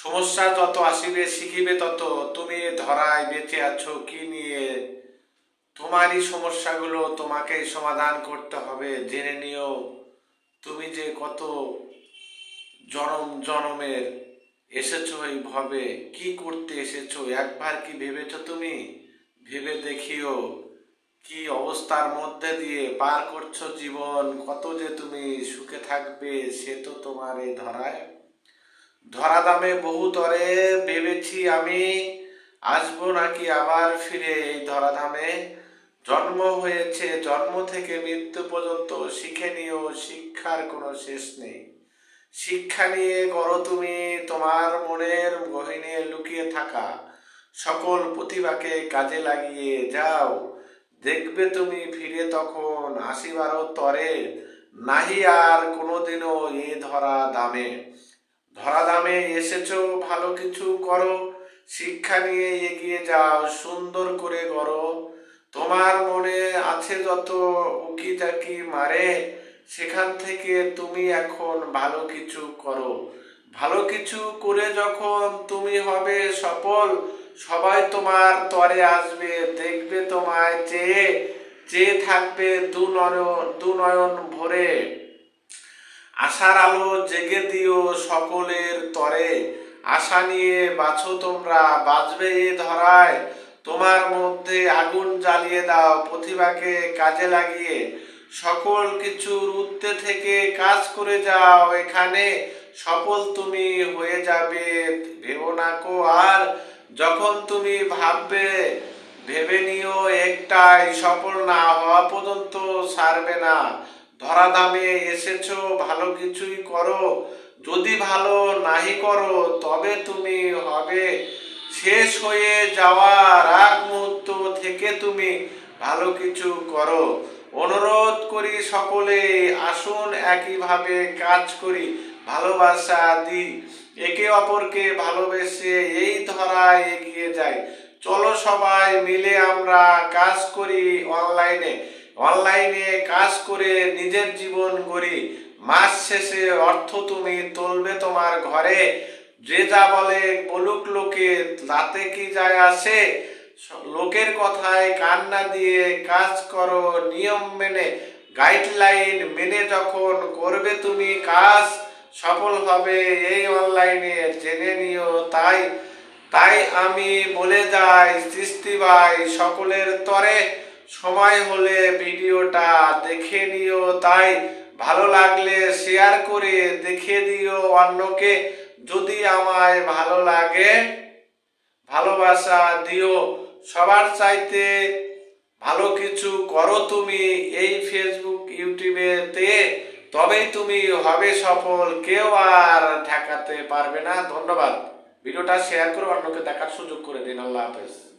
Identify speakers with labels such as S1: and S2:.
S1: সমস্যা যত আসিবে, শিখিবে তত। তুমি ধরায় বেঁচে আছো, কি নিয়ে? তোমারই সমস্যাগুলো তোমাকেই সমাধান করতে হবে। জেনে নিও, তুমি যে কত জনম, জনমের। এসেছ এই ভবে, কি করতে এসেছ? একবার কি ভেবেছো তুমি? ভেবে দেখিও, কি অবস্থার মধ্যে দিয়ে পার করছ জীবন? কত যে তুমি সুখে থাকবে, সে তো তোমার এই ধরায়। ধরা দামে বহু তরে ভেবেছি আমি আসব নাকি আবার ফিরে এই ধরাধামে। জন্ম হয়েছে, জন্ম থেকে মৃত্যু পর্যন্ত শিখে নিও, শিক্ষার কোনো শেষ নেই। শিক্ষা নিয়ে করো তুমি, তোমার মনের গহিনে লুকিয়ে থাকা। সকল প্রতিভাকে কাজে লাগিয়ে যাও। দেখবে তুমি ফিরে তখন আসিবারও তরে, নাহি আর কোনোদিনও এ ধরা দামে ধরা দামে এসেছ, ভালো কিছু করো, শিক্ষা নিয়ে এগিয়ে যাও, সুন্দর করে করো তোমার মনে আছে যত উকি টাকি মারে, সেখান থেকে তুমি এখন ভালো কিছু করো। ভালো কিছু করে যখন তুমি হবে সফল, সবাই তোমার তরে আসবে, দেখবে তোমায় চেয়ে চেয়ে থাকবে দু নয়ন ভরে। আশার আলো জেগে দিও সকলের তরে। আশা নিয়ে বাছো তোমরা বাঁচবে এ ধরায়। তোমার মধ্যে আগুন জ্বালিয়ে দাও প্রতিভাকে কাজে লাগিয়ে। সকল কিছুর উত্তে থেকে কাজ করে যাও এখানে। সফল তুমি হয়ে যাবে, ভেবো না কো আর। যখন তুমি ভাববে, ভেবে নিও একটাই, সফল না হওয়া পর্যন্ত ছাড়বে না। ধরা দামে এসেছ, ভালো কিছুই করো। যদি ভালো নাহি করো, তবে তুমি হবে শেষ হয়ে যাওয়ার আগ মুহূর্ত থেকে তুমি ভালো কিছু করো। অনুরোধ করি সকলে, আসুন একইভাবে কাজ করি, ভালোবাসা দিই। একে অপরকে ভালোবেসে এই ধরায় এগিয়ে যাই। চলো সবাই মিলে আমরা কাজ করি অনলাইনে। অনলাইনে কাজ করে নিজের জীবন গড়ি। মাস শেষে অর্থ তুমি তুলবে তোমার ঘরে। যে যা বলে বলুক লোকে, তাতে কি যায় আসে? লোকের কথায় কান্না দিয়ে কাজ করো নিয়ম মেনে। গাইডলাইন মেনে যখন করবে তুমি কাজ, সফল হবে এই অনলাইনে জেনে নিও তাই। তাই আমি বলে যাই, সৃষ্টি ভাই সকলের তরে। সময় হলে ভিডিওটা দেখে নিও, তাই ভালো লাগলে শেয়ার করে দেখে দিও অন্যকে। যদি আমায় ভালো লাগে, ভালোবাসা দিও। সবার চাইতে ভালো কিছু করো তুমি এই ফেসবুক ইউটিউবেতে তবেই তুমি হবে সফল। কেউ আর ঠেকাতে পারবে না। ধন্যবাদ। ভিডিওটা শেয়ার করে অন্যকে দেখার সুযোগ করে দিন। আল্লাহ হাফেজ।